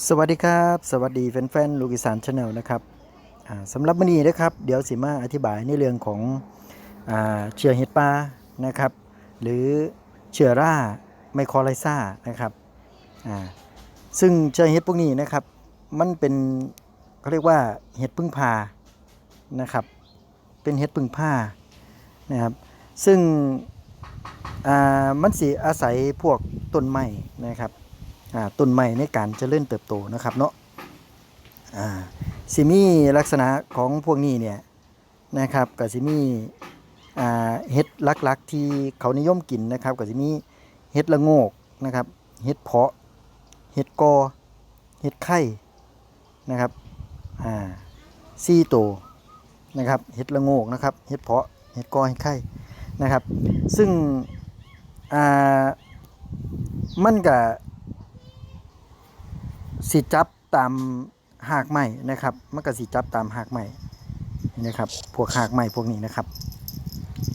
สวัสดีครับ สวัสดีแฟนๆลูกอีสานชาแนลนะครับสำหรับมื้อนี้นะครับเดี๋ยวสิมาอธิบายในเรื่องของอเชื้อเห็ดปลานะครับ หรือเชื้อราไมโครไลซ่านะครับซึ่งเชื้อเห็ดพวกนี้นะครับมันเป็นเขาเรียกว่าเห็ดพึ่งพานะครับเป็นเห็ดพึ่งผ้านะครับซึ่งมันสิอาศัยพวกต้นไม้นะครับ ต้นไม้ในการเจริญเติบโตนะครับเนาะอ่าสิมีลักษณะของพวกนี้เนี่ยนะครับก็สิมีอ่าเห็ดลักๆที่เขานิยมกินนะครับก็สิมีเห็ดละโงกนะครับเห็ดเพาะเห็ดกอเห็ดไข่นะครับอ่าซี่โตนะครับเห็ดละโงกนะครับเห็ดเพาะเห็ดกอเห็ดไข่นะครับ ซึ่งอ่ามันก็ สิจับตามหากไม้นะครับมันก็สิจับตามหากไม้นี่นะครับ พวกหากไม้พวกนี้นะครับ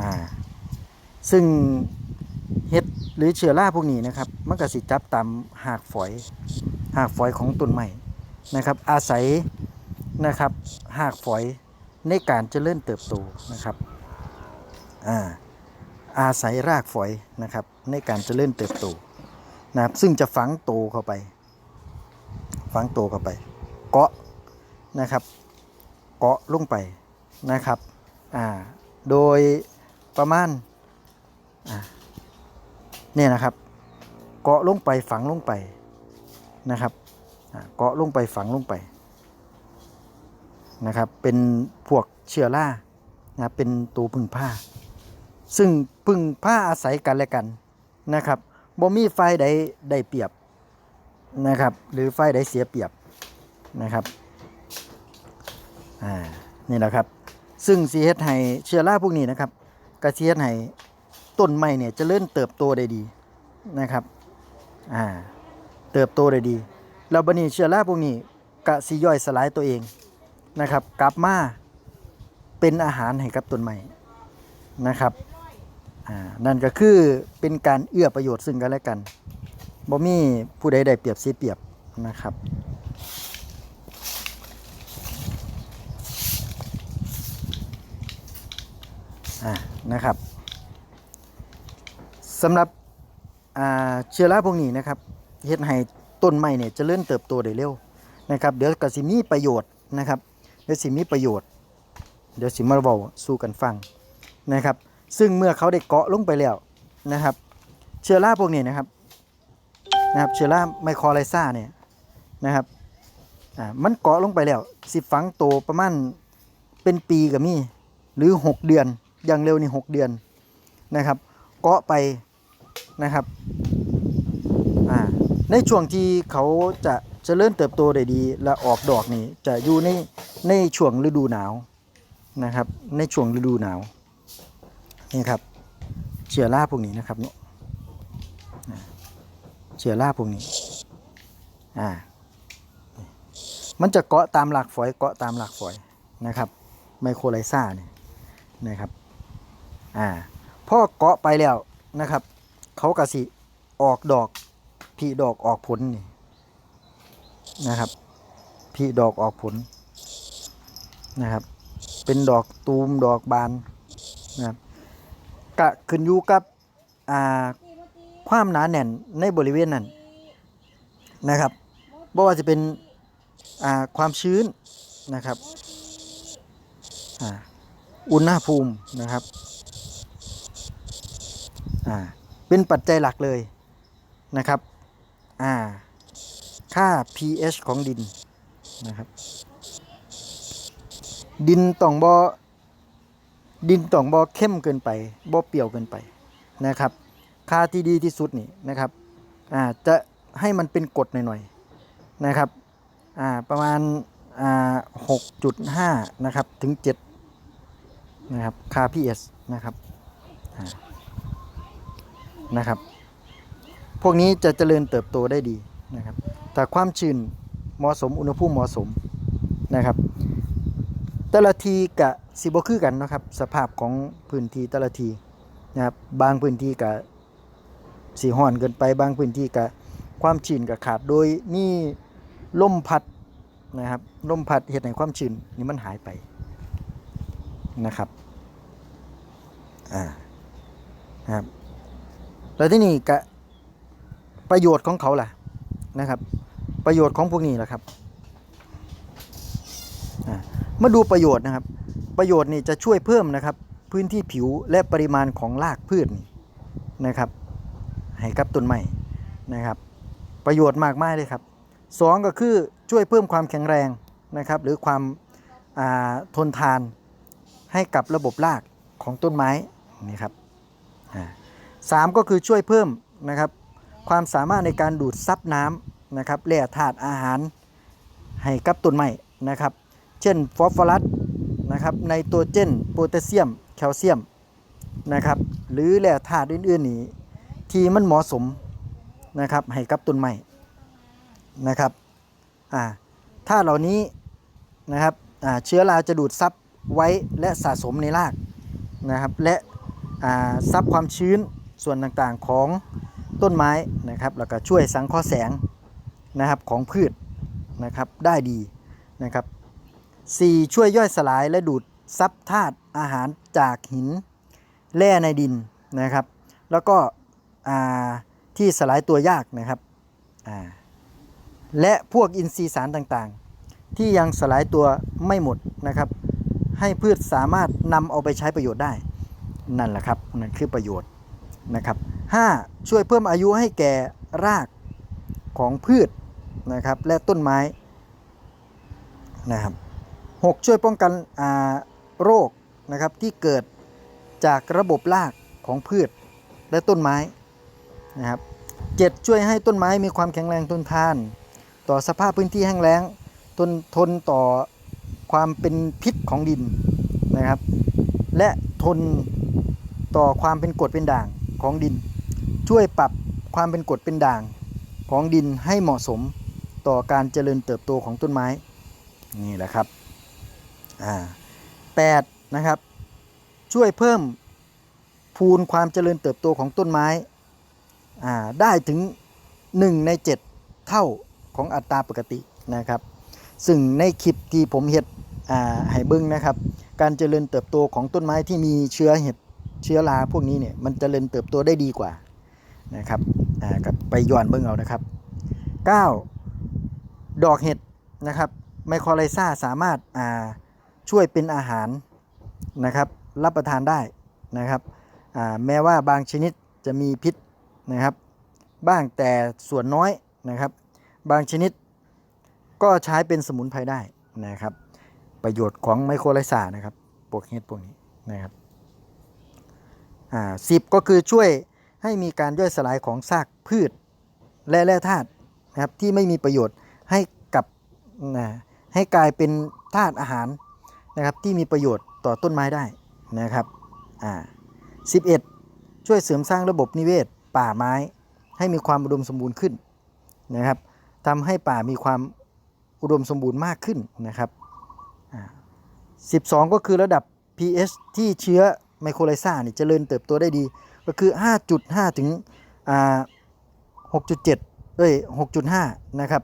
อ่าซึ่งเห็ดหรือเชื้อราพวกนี้นะครับมันก็สิจับตามหากฝอยหากฝอยของต้นไม้นะครับ อาศัยนะครับหากฝอยในการเจริญเติบโตนะครับอ่าอาศัยรากฝอยนะครับในการเจริญเติบโตนะครับซึ่งจะฝังโตเข้าไป ฝังตัวเข้าไป เกาะนะครับ เกาะลงไปนะครับอ่าโดยประมาณเนี่ยนะครับ เกาะลงไปฝังลงไปนะครับเกาะลงไปฝังลงไปนะครับ เป็นพวกเชื้อรานะเป็นตัวพึ่งผ้า ซึ่งพึ่งผ้าอาศัยกันและกันนะครับบ่มีไฟใดได้เปรียบ นะครับ หรือไฟได้เสียเปรียบนะครับอ่านี่แหละครับ ซึ่งสีเฮดให้เชื้อราพวกนี้นะครับกระเชียดให้ต้นไม้เนี่ยจะเริ่เติบโตได้ดีนะครับอ่าเติบโตได้ดีแล้วบัดนี้เชื้อราพวกนี้กะสิย่อยสลายตัวเองนะครับ กลับมาเป็นอาหารให้กับต้นไม้นะครับอ่านั่นก็คือเป็นการเอื้อประโยชน์ซึ่งกันและกัน บ่มีผู้ใดได้เปรียบเสียเปรียบนะครับ อ่านะครับสำหรับอ่าเชื้อราพวกนี้นะครับเฮ็ดให้ต้นไม้เนี่ยจะเริญเติบโตได้เร็วนะครับ เดี๋ยวก็สิมีประโยชน์นะครับ เดี๋ยวสิมีประโยชน์ เดี๋ยวสิมาเว้าสู่กันฟังนะครับ ซึ่งเมื่อเขาได้เกาะลงไปแล้วนะครับ เชื้อราพวกนี้นะครับ นะครับเชื้อราไมโครไลซ่าเนี่ยนะครับอ่ามันเกาะลงไปแล้วสิฝังโตวประมาณเป็นปีก็มีหรือ 6 เดือนอย่างเร็วนี่6เดือนนะครับ เกาะไปนะครับอ่าในช่วงที่เขาจะเจริญเติบโตได้ดี และออกดอกนี่จะอยู่ในในช่วงฤดูหนาวนะครับ ในช่วงฤดูหนาวนี่ครับเชื้อราพวกนี้นะครับเนาะ เชื้อราพวกนี้อ่ามันจะเกาะตามหลักฝอยเกาะตามหลักฝอยนะครับไมโครไลซ่าเนี่ยนะครับอ่าพอเกาะไปแล้วนะครับเขากระสิออกดอกผีดอกออกผลนี่นะครับผีดอกออกผลนะครับ เป็นดอกตูมดอกบานนะครับกะขึ้นอยู่กับอ่า ความหนาแน่นในบริเวณนั้นนะครับบ่ว่าจะเป็นความชื้นนะครับอุณหภูมินะครับอ่าเป็นปัจจัยหลักเลยนะครับอ่าค่า pH ของดินนะครับ ดินต้องบ่ดินต้องบ่เข้มเกินไปบ่เปรี้ยวเกินไปนะครับ ค่าที่ดีที่สุดนี่นะครับอ่าจะให้มันเป็นกดหน่อยๆนะครับอ่าประมาณอ่าหกจุดห้านะครับถึงเจ็ดนะครับค่า pH นะครับนะครับ พวกนี้จะเจริญเติบโตได้ดีนะครับแต่ความชื้นเหมาะสมอุณหภูมิเหมาะสมนะครับ แต่ละทีกะสิบคือกันนะครับ สภาพของพื้นที่แต่ละทีนะครับบางพื้นที่กะ สีห่อนเกินไปบางพื้นที่กับความชื้นกับขาดโดยมีลมพัดนะครับลมพัดเห็ดในความชื้นนี่มันหายไปนะครับอ่านะครับแล้วที่นี่กะประโยชน์ของเขาล่ะนะครับ ประโยชน์ของพวกนี้ล่ะครับอ่ามาดูประโยชน์นะครับ ประโยชน์นี่จะช่วยเพิ่มนะครับ พื้นที่ผิวและปริมาณของรากพืชนี่นะครับ ให้กับต้นไม้นะครับ ประโยชน์มากมายเลยครับสองก็คือช่วยเพิ่มความแข็งแรงนะครับ หรือความาทนทานให้กับระบบรากของต้นไม้นี่ครับสามก็คือช่วยเพิ่มนะครับความสามารถในการดูดซับน้ำนะครับแร่ธาตุอาหารให้กับต้นไม้นะครับ เช่นฟอสฟอรัสนะครับไนโตรเจนโพแทสเซียม แคลเซียมนะครับหรือแร่ธาตุอื่นๆนี้ ที่มันเหมาะสมนะครับให้กับต้นไม้นะครับอ่าถ้าเหล่านี้นะครับอ่าเชื้อราจะดูดซับไว้และสะสมในรากนะครับและอ่าซับความชื้นส่วนต่างๆของต้นไม้นะครับแล้วก็ช่วยสังเคราะห์แสงนะครับของพืชนะครับได้ดีนะครับ 4. ช่วยย่อยสลายและดูดซับธาตุอาหารจากหินแร่ในดินนะครับ แล้วก็ ที่สลายตัวยากนะครับและพวกอินทรีย์สารต่างๆ ที่ยังสลายตัวไม่หมดนะครับ ให้พืชสามารถนำเอาไปใช้ประโยชน์ได้ นั่นแหละครับนั่นคือประโยชน์นะครับ 5. ช่วยเพิ่มอายุให้แก่รากของพืชนะครับและต้นไม้นะครับ 6. ช่วยป้องกันโรคนะครับที่เกิดจากระบบรากของพืชและต้นไม้ นะครับ 7. ช่วยให้ต้นไม้มีความแข็งแรงทนทาน ต่อสภาพพื้นที่แห้งแล้งทนทนต่อความเป็นพิษของดินนะครับ และทนต่อความเป็นกรดเป็นด่างของดิน ช่วยปรับความเป็นกรดเป็นด่างของดินให้เหมาะสมต่อการเจริญเติบโตของต้นไม้นี่แหละครับอ่าแปดนะครับ ช่วยเพิ่มพูนความเจริญเติบโตของต้นไม้ ได้ถึง 1 ใน 7 เท่าของอัตราปกตินะครับ ซึ่งในคลิปที่ผมเห็ดอ่าให้เบิ้งนะครับ การเจริญเติบโตของต้นไม้ที่มีเชื้อเห็ดเชื้อราพวกนี้เนี่ยมันเจริญเติบโตได้ดีกว่านะครับกับไปย้อนเบิ้งเอานะครับ 9 ดอกเห็ดนะครับไมโครไลซาสามารถาช่วยเป็นอาหารนะครับรับประทานได้นะครับแม้ว่าบางชนิดจะมีพิษ นะครับ บ้างแต่ส่วนน้อยนะครับ บางชนิดก็ใช้เป็นสมุนไพรได้นะครับ ประโยชน์ของไมโครไลซานะครับพวกเห็ดพวกนี้นะครับอ่าสิบก็คือช่วยให้มีการย่อยสลายของซากพืชและแร่ธาตุนะครับที่ไม่มีประโยชน์ให้กับนะให้กลายเป็นธาตุอาหารนะครับที่มีประโยชน์ต่อต้นไม้ได้นะครับอ่า11 ช่วยเสริมสร้างระบบนิเวศ ป่าไม้ให้มีความอุดมสมบูรณ์ขึ้นนะครับทำให้ป่ามีความอุดมสมบูรณ์มากขึ้นนะครับ12 ก็คือระดับ pH ที่เชื้อไมโครไลซ่านี่ยเจริญเติบโตได้ดี ก็คือ 5.5 ถึงอ่า6.7เอ้ย6.5 นะครับ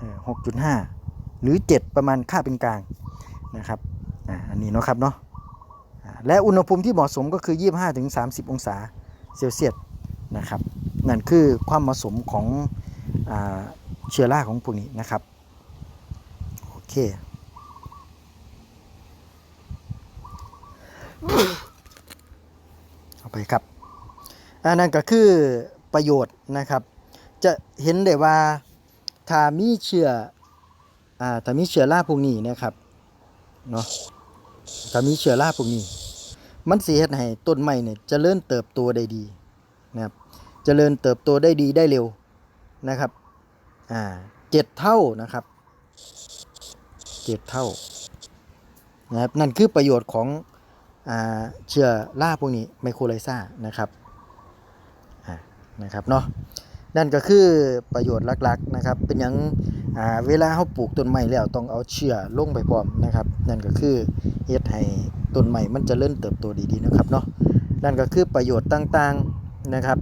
อ่อ6.5 หรือ 7 ประมาณค่าเป็นกลางนะครับอ่าอันนี้เนาะครับเนาะและอุณหภูมิที่เหมาะสมก็คือ 25ถึง30 องศาเซลเซียส นะครับ นั่นคือความเหมาะสมของอเชื้อราของพวกนี้นะครับ โอเคเอาไปครับอันนั้นก็คือประโยชน์นะครับ จะเห็นได้ว่าถ้ามีเชื้ออ่าถ้ามีเชื้อราพวกนี้นะครับเนาะถ้ามีเชื้อราพวกนี้ มันสิเฮ็ดให้ต้นไม้เนี่ยจเจริญเติบโตได้ดี นะครับเจริญเติบโตได้ดีได้เร็วนะครับอ่าเจ็ดเท่านะครับเจ็ดเท่านะครับนั่นคือประโยชน์ของอ่าเชื้อราพวกนี้ไมโครไลซ่านะครับอ่านะครับเนาะนั่นก็คือประโยชน์หลักๆนะครับ เป็นหยังอ่าเวลาเขาปลูกต้นไม้แล้วต้องเอาเชื้อลงไปพร้อมนะครับ นั่นก็คือเฮ็ดให้ต้นไม้มันจะเริ่เติบโตดีๆนะครับเนาะนั่นก็คือประโยชน์ต่างๆ นะครับ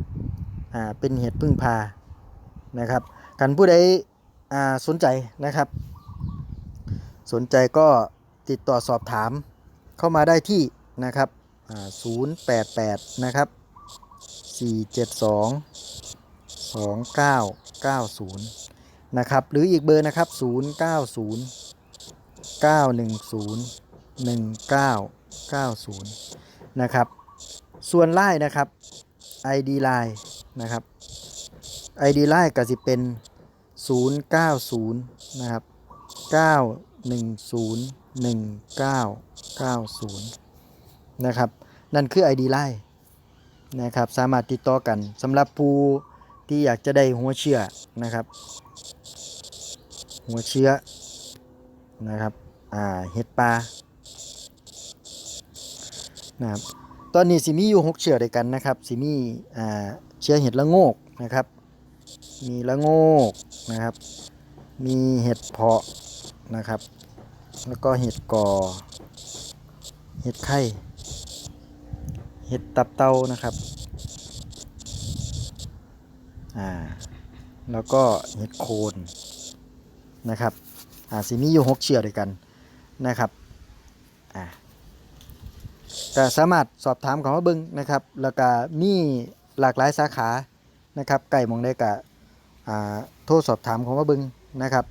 อ่าเป็นเหตุพึ่งพานะครับกันผู้ใดอ่าสนใจนะครับ สนใจก็ติดต่อสอบถามเข้ามาได้ที่นะครับอ่า088 นะครับ 472 2990 นะครับ หรืออีกเบอร์นะครับ 090 910 1990 นะครับ ส่วนไลน์นะครับ ID Line นะครับ ID Line ก็สิเป็น 090 นะครับ 910 1990 นะครับ นั่นคือ ID Line นะครับ สามารถติดต่อกันสำหรับผู้ที่อยากจะได้หัวเชื้อนะครับ หัวเชื้อนะครับ อ่า เห็ดปลานะครับ ตอนนี้สิมีอยู่หกเชื้อด้วยกันนะครับสิมีอ่าเชื้อเห็ดละโงกนะครับ มีละโงกนะครับ มีเห็ดเพาะนะครับ แล้วก็เห็ดกอ เห็ดไข่ เห็ดตับเตานะครับอ่าแล้วก็เห็ดโคนนะครับอ่าสีมีอยู่หกเชื้อด้วยกันนะครับ ก็สามารถสอบถามเขามาเบิ้งนะครับ แล้วก็มีหลากหลายสาขานะครับไก่มองได้กะโทรสอบถามเขามาเบิ้งนะครับ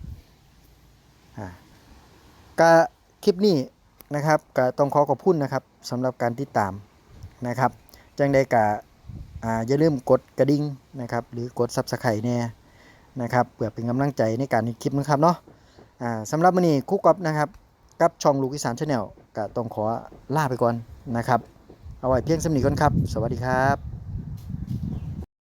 อ่าก็คลิปนี้นะครับก็ต้องขอขอบคุณนะครับสำหรับการติดตามนะครับจังได้กะอ่าอย่าลืมกดกระดิ่งนะครับ หรือกดซับสไครต์เนี่ยนะครับเพื่อเป็นกำลังใจในการคลิปนะครับเนาะสำหรับวันนี้คู่กอบนะครับ กับช่องลูกอีสานชาแนลก็ต้องขอลาไปก่อน นะครับ เอาไว้เพียงสำนีก่อนครับ สวัสดีครับ